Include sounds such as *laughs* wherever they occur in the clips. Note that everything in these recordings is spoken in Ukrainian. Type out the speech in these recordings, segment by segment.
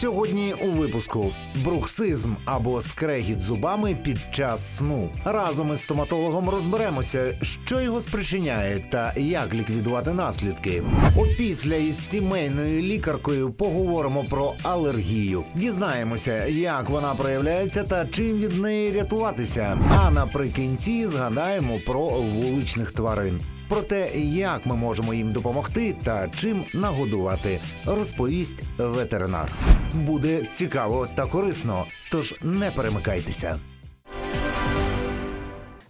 Сьогодні у випуску бруксизм або скрегіт зубами під час сну. Разом із стоматологом розберемося, що його спричиняє та як ліквідувати наслідки. Опісля із сімейною лікаркою поговоримо про алергію. Дізнаємося, як вона проявляється та чим від неї рятуватися. А наприкінці згадаємо про вуличних тварин. Про те, як ми можемо їм допомогти та чим нагодувати, розповість ветеринар. Буде цікаво та корисно, тож не перемикайтеся.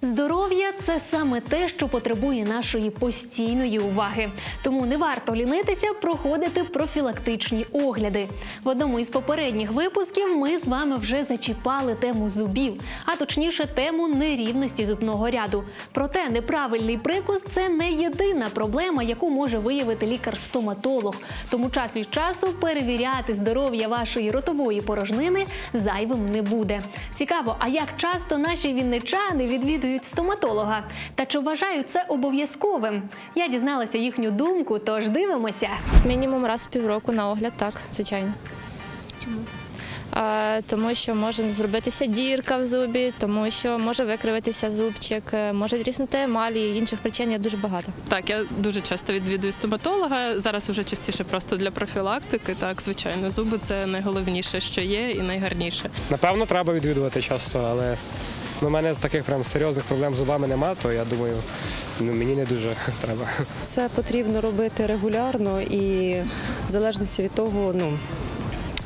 Здоров'я це саме те, що потребує нашої постійної уваги. Тому не варто лінитися проходити профілактичні огляди. В одному із попередніх випусків ми з вами вже зачіпали тему зубів, а точніше тему нерівності зубного ряду. Проте неправильний прикус це не єдина проблема, яку може виявити лікар-стоматолог. Тому час від часу перевіряти здоров'я вашої ротової порожнини зайвим не буде. Цікаво, а як часто наші вінничани відвідують стоматолога? Та чи вважають це обов'язковим? Я дізналася їхню думку, тож дивимося. Мінімум раз в півроку на огляд, так, звичайно. Чому? А, тому що може зробитися дірка в зубі, тому що може викривитися зубчик, е, може тріснути емалі, інших причин є дуже багато. Так, я дуже часто відвідую стоматолога. Зараз уже частіше просто для профілактики. Так, звичайно, зуби це найголовніше, що є, і найгарніше. Напевно, треба відвідувати часто, але у мене з таких прям серйозних проблем з зубами нема, то я думаю, ну, мені не дуже *laughs* треба. Це потрібно робити регулярно і в залежності від того, ну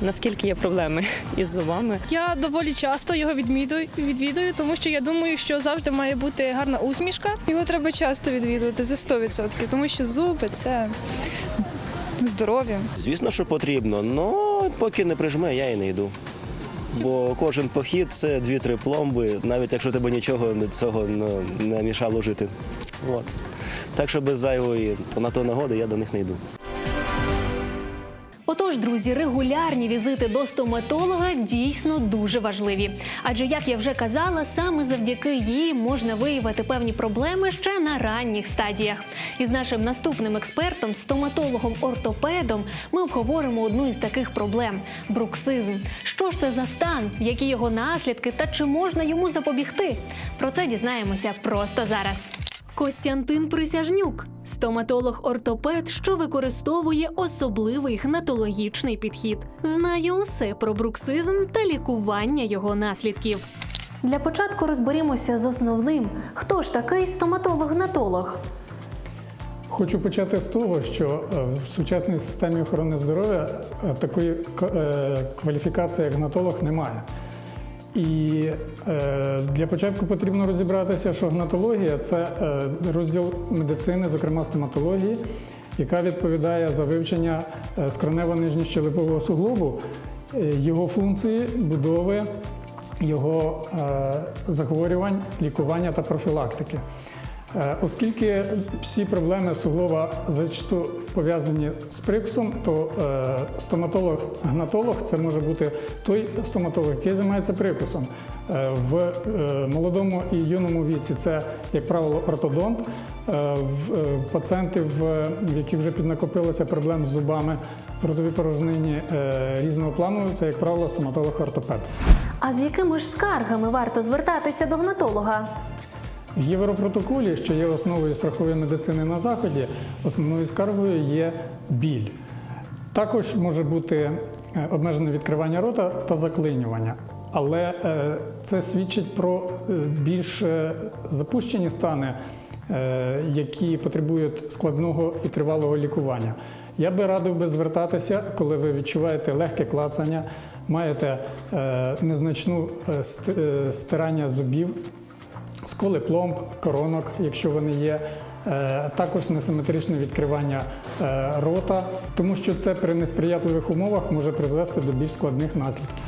наскільки є проблеми *laughs* із зубами. Я доволі часто його відмідую, відвідую, тому що я думаю, що завжди має бути гарна усмішка. Його треба часто відвідувати за 100%, тому що зуби це здоров'я. Звісно, що потрібно, але поки не прижме, я і не йду. Бо кожен похід це дві-три пломби, навіть якщо тебе нічого не- цього ну, не мішало жити. От. Так що без зайвої на то нагоди я до них не йду. Отож, друзі, регулярні візити до стоматолога дійсно дуже важливі. Адже, як я вже казала, саме завдяки їй можна виявити певні проблеми ще на ранніх стадіях. І з нашим наступним експертом, стоматологом-ортопедом, ми обговоримо одну із таких проблем бруксизм. Що ж це за стан, які його наслідки та чи можна йому запобігти? Про це дізнаємося просто зараз. Костянтин Присяжнюк, стоматолог-ортопед, що використовує особливий гнатологічний підхід. Знає усе про бруксизм та лікування його наслідків. Для початку розберімося з основним. Хто ж такий стоматолог-гнатолог? Хочу почати з того, що е, в сучасній системі охорони здоров'я е, такої е, кваліфікації, як гнатолог, немає. І е, для початку потрібно розібратися, що гнатологія це е, розділ медицини, зокрема стоматології, яка відповідає за вивчення е, скронево-нижньощелепового суглобу, е, його функції, будови, його е, захворювань, лікування та профілактики. Е, Оскільки всі проблеми суглоба зачасту пов'язані з прикусом, то е, стоматолог-гнатолог це може бути той стоматолог, який займається прикусом. Е, В молодому і юному віці це, як правило, ортодонт. Пацієнти, в яких вже піднакопилося проблем з зубами в ротовій порожнині різного плану, це, як правило, стоматолог-ортопед. А з якими ж скаргами варто звертатися до гнатолога? В Європротоколі, що є основою страхової медицини на заході, основною скаргою є біль. Також може бути е, обмежене відкривання рота та заклинювання. Але е, це свідчить про е, більш запущені стани, які потребують складного і тривалого лікування. Я би радив би звертатися, коли ви відчуваєте легке клацання, маєте незначну ст- стирання зубів, сколи пломб, коронок, якщо вони є. Е, Також несиметричне відкривання е, рота, тому що це при несприятливих умовах може призвести до більш складних наслідків.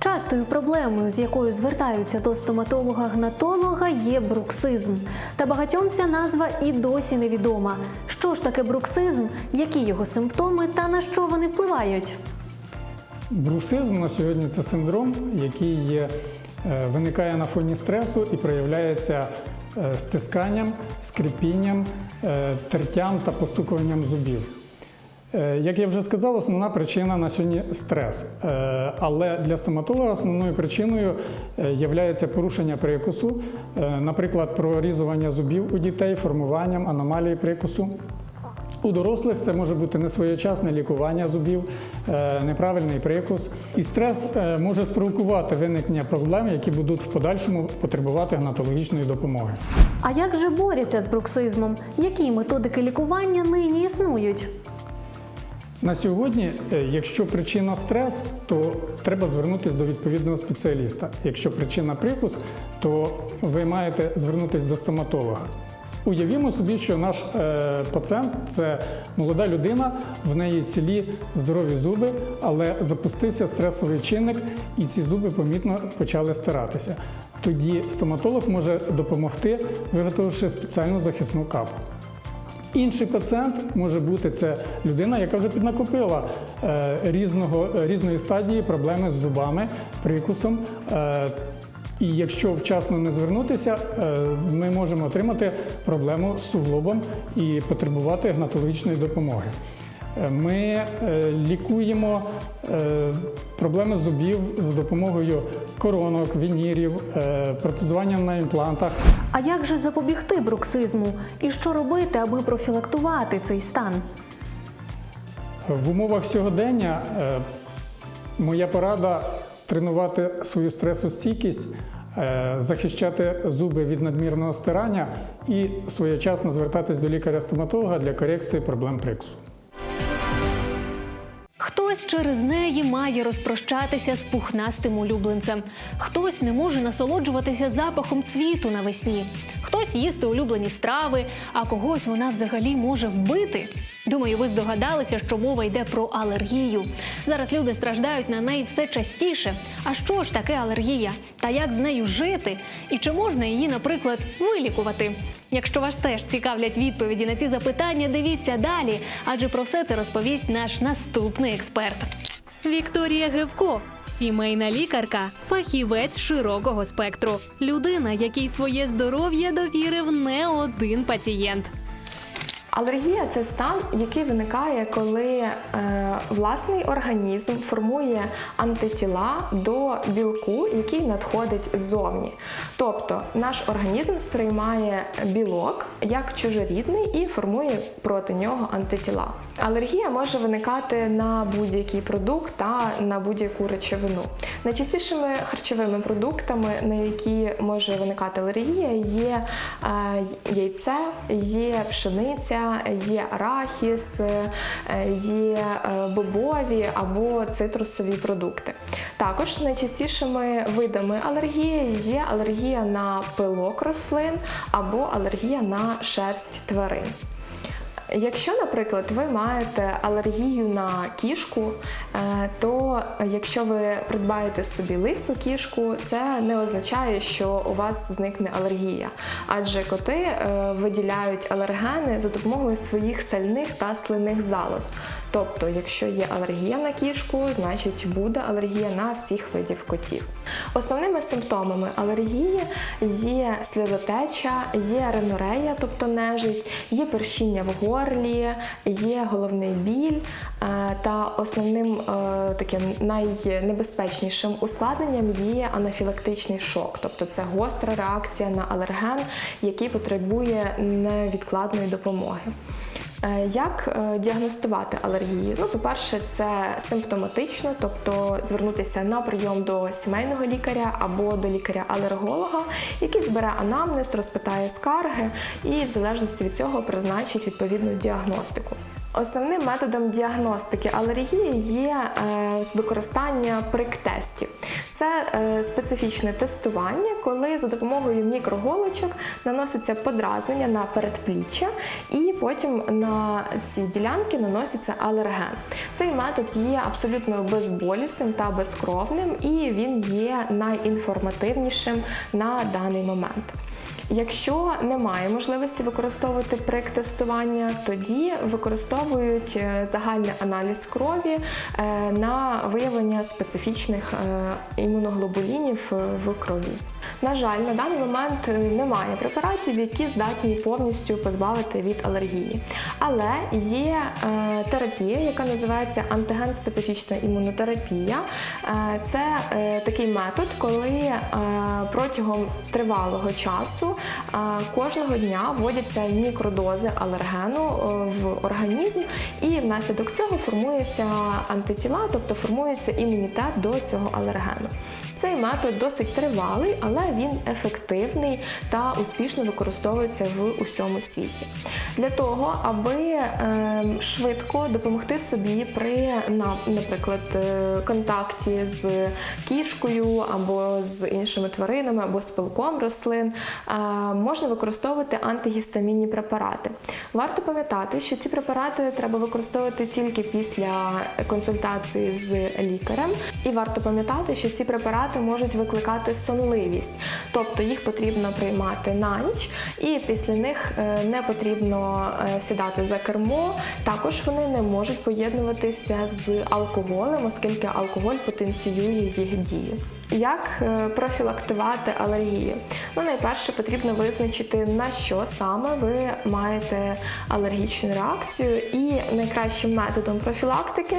Частою проблемою, з якою звертаються до стоматолога-гнатолога, є бруксизм. Та багатьом ця назва і досі невідома. Що ж таке бруксизм, які його симптоми та на що вони впливають? Брусизм на сьогодні це синдром, який є, виникає на фоні стресу і проявляється е, стисканням, скрипінням, е, тертям та постукуванням зубів. Е, Як я вже сказав, основна причина на сьогодні стрес. Е, Але для стоматолога основною причиною є порушення прикусу, е, наприклад, прорізування зубів у дітей, формуванням аномалії прикусу. У дорослих це може бути несвоєчасне лікування зубів, е, неправильний прикус. І стрес е, може спровокувати виникнення проблем, які будуть в подальшому потребувати гнатологічної допомоги. А як же борються з бруксизмом? Які методики лікування нині існують? На сьогодні, е, якщо причина стрес, то треба звернутися до відповідного спеціаліста. Якщо причина прикус, то ви маєте звернутися до стоматолога. Уявімо собі, що наш е, пацієнт це молода людина, в неї цілі здорові зуби, але запустився стресовий чинник, і ці зуби помітно почали стиратися. Тоді стоматолог може допомогти, виготовивши спеціальну захисну капу. Інший пацієнт може бути це людина, яка вже піднакопила е, різного, різної стадії проблеми з зубами, прикусом. Е, і якщо вчасно не звернутися, е, ми можемо отримати проблему з суглобом і потребувати гнатологічної допомоги. Е, Ми е, лікуємо проблеми зубів за допомогою коронок, вінірів, протезуванням на імплантах. А як же запобігти бруксизму? І що робити, аби профілактувати цей стан? В умовах сьогодення моя порада тренувати свою стресостійкість, е, захищати зуби від надмірного стирання і своєчасно звертатись до лікаря-стоматолога для корекції проблем прикусу. Хтось через неї має розпрощатися з пухнастим улюбленцем. Хтось не може насолоджуватися запахом цвіту навесні. Хтось їсти улюблені страви, а когось вона взагалі може вбити. Думаю, ви здогадалися, що мова йде про алергію. Зараз люди страждають на неї все частіше. А що ж таке алергія? Та як з нею жити? І чи можна її, наприклад, вилікувати? Якщо вас теж цікавлять відповіді на ці запитання, дивіться далі, адже про все це розповість наш наступний експерт. Вікторія Гевко, сімейна лікарка, фахівець широкого спектру, людина, якій своє здоров'я довірив не один пацієнт. Алергія це стан, який виникає, коли е, власний організм формує антитіла до білку, який надходить ззовні. Тобто наш організм сприймає білок як чужорідний і формує проти нього антитіла. Алергія може виникати на будь-який продукт та на будь-яку речовину. Найчастішими харчовими продуктами, на які може виникати алергія, є е, яйце, є пшениця, є арахіс, е, є е, бобові або цитрусові продукти. Також найчастішими видами алергії є алергія на пилок рослин або алергія на шерсть тварин. Якщо, наприклад, ви маєте алергію на кішку, е, то якщо ви придбаєте собі лису кішку, це не означає, що у вас зникне алергія. Адже коти е, виділяють алергени за допомогою своїх сальних та слинних залоз. Тобто, якщо є алергія на кішку, значить буде алергія на всіх видів котів. Основними симптомами алергії є сльозотеча, є ринорея, тобто нежить, є першіння в горлі, є головний біль. е, Та основним е, таким найнебезпечнішим ускладненням є анафілактичний шок, тобто це гостра реакція на алерген, який потребує невідкладної допомоги. Е, Як е, діагностувати алергію? Ну, по-перше, це симптоматично, тобто звернутися на прийом до сімейного лікаря або до лікаря-алерголога, який збере анамнез, розпитає скарги і в залежності від цього призначить відповідну діагностику. Основним методом діагностики алергії є е, використання прик-тестів. Це е, специфічне тестування, коли за допомогою мікроголочок наноситься подразнення на передпліччя, і потім на ці ділянки наноситься алерген. Цей метод є абсолютно безболісним та безкровним, і він є найінформативнішим на даний момент. Якщо немає можливості використовувати прик-тестування, тоді використовують е, загальний аналіз крові е, на виявлення специфічних е, імуноглобулінів в крові. На жаль, на даний момент е, немає препаратів, які здатні повністю позбавити від алергії. Але є е, терапія, яка називається антиген-специфічна імунотерапія. Е, це такий метод, коли протягом тривалого часу кожного дня вводяться мікродози алергену в організм, і внаслідок цього формуються антитіла, тобто формується імунітет до цього алергену. Цей метод досить тривалий, але він ефективний та успішно використовується в усьому світі. Для того, аби е, швидко допомогти собі при, наприклад, е, контакті з кішкою або з іншими тваринами, або з пилком рослин, е, можна використовувати антигістамінні препарати. Варто пам'ятати, що ці препарати треба використовувати тільки після консультації з лікарем, і варто пам'ятати, що ці препарати можуть викликати сонливість, тобто їх потрібно приймати на ніч, і після них е, не потрібно е, сідати за кермо. Також вони не можуть поєднуватися з алкоголем, оскільки алкоголь потенціює їх дію. Як е, профілактувати алергію? Ну, найперше потрібно визначити, на що саме ви маєте алергічну реакцію, і найкращим методом профілактики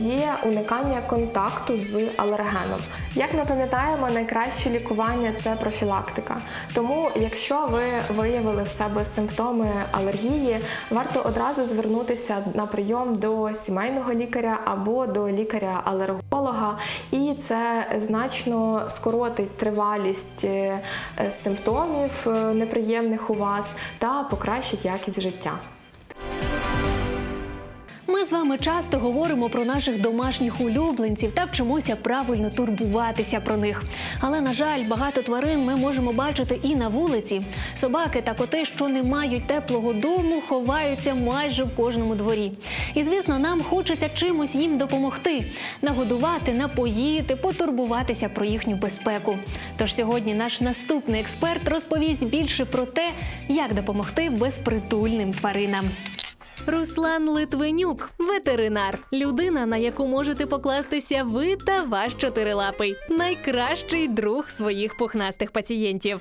є уникання контакту з алергеном. Як ми пам'ятаємо, найкраще лікування це профілактика. Тому, якщо ви виявили в себе симптоми алергії, варто одразу звернутися на прийом до сімейного лікаря або до лікаря-алерголога, і це значно скоротить тривалість е, симптомів е, неприємних у вас та покращить якість життя. З вами часто говоримо про наших домашніх улюбленців та вчимося правильно турбуватися про них. Але на жаль, багато тварин ми можемо бачити і на вулиці. Собаки та коти, що не мають теплого дому, ховаються майже в кожному дворі. І звісно, нам хочеться чимось їм допомогти: нагодувати, напоїти, потурбуватися про їхню безпеку. Тож сьогодні наш наступний експерт розповість більше про те, як допомогти безпритульним тваринам. Руслан Литвинюк, ветеринар, людина, на яку можете покластися ви та ваш чотирилапий, найкращий друг своїх пухнастих пацієнтів.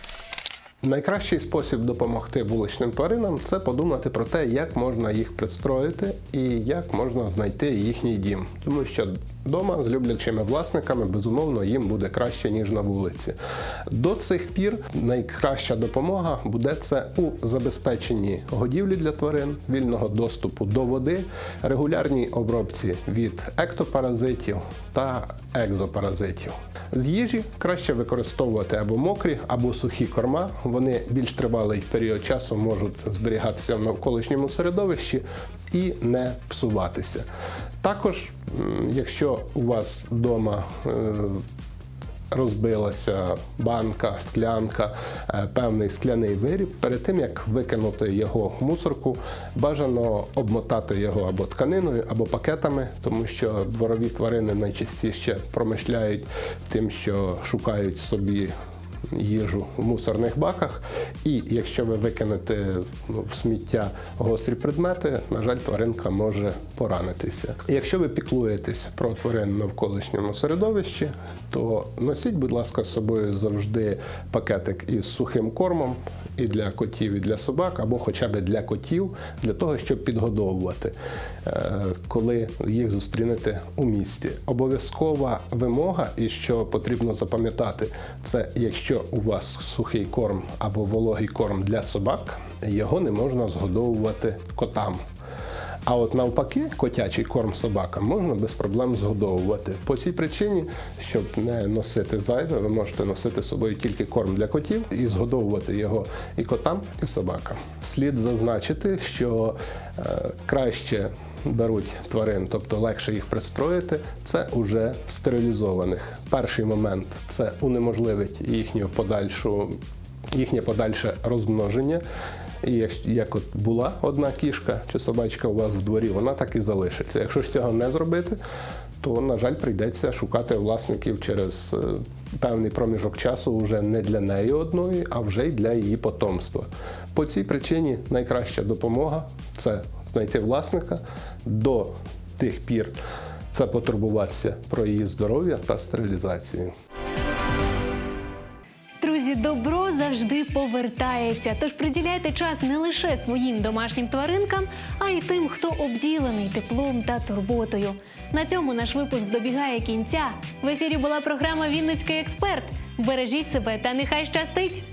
Найкращий спосіб допомогти вуличним тваринам це подумати про те, як можна їх пристроїти і як можна знайти їхній дім. Тому що вдома з люблячими власниками безумовно їм буде краще ніж на вулиці. До цих пір найкраща допомога буде це у забезпеченні годівлі для тварин, вільного доступу до води, регулярній обробці від ектопаразитів та екзопаразитів. З їжі краще використовувати або мокрі, або сухі корма. Вони більш тривалий період часу можуть зберігатися в навколишньому середовищі і не псуватися. Також, якщо у вас вдома е, розбилася банка, склянка, е, певний скляний виріб. Перед тим як викинути його в мусорку, бажано обмотати його або тканиною, або пакетами, тому що дворові тварини найчастіше промишляють тим, що шукають собі. Їжу в мусорних баках, і якщо ви викинете ну, в сміття гострі предмети, на жаль, тваринка може поранитися. Якщо ви піклуєтесь про тварин в навколишньому середовищі, то носіть, будь ласка, з собою завжди пакетик із сухим кормом і для котів, і для собак, або хоча б для котів, для того, щоб підгодовувати, е, коли їх зустрінете у місті. Обов'язкова вимога, і що потрібно запам'ятати, це якщо у вас сухий корм або вологий корм для собак, його не можна згодовувати котам. А от навпаки, котячий корм собакам можна без проблем згодовувати. По цій причині, щоб не носити зайве, ви можете носити з собою тільки корм для котів і згодовувати його і котам, і собакам. Слід зазначити, що е, краще беруть тварин, тобто легше їх пристроїти, це уже стерилізованих. Перший момент це унеможливить їхню подальшу їхнє подальше розмноження. І як, як от була одна кішка чи собачка у вас в дворі, вона так і залишиться. Якщо ж цього не зробити, то, на жаль, прийдеться шукати власників через е, певний проміжок часу вже не для неї одної, а вже й для її потомства. По цій причині найкраща допомога це знайти власника до тих пір. Це потурбуватися про її здоров'я та стерилізацію. Друзі, Добро завжди повертається, тож приділяйте час не лише своїм домашнім тваринкам, а й тим, хто обділений теплом та турботою. На цьому наш випуск добігає кінця. В ефірі була програма Вінницький експерт. Бережіть себе та нехай щастить!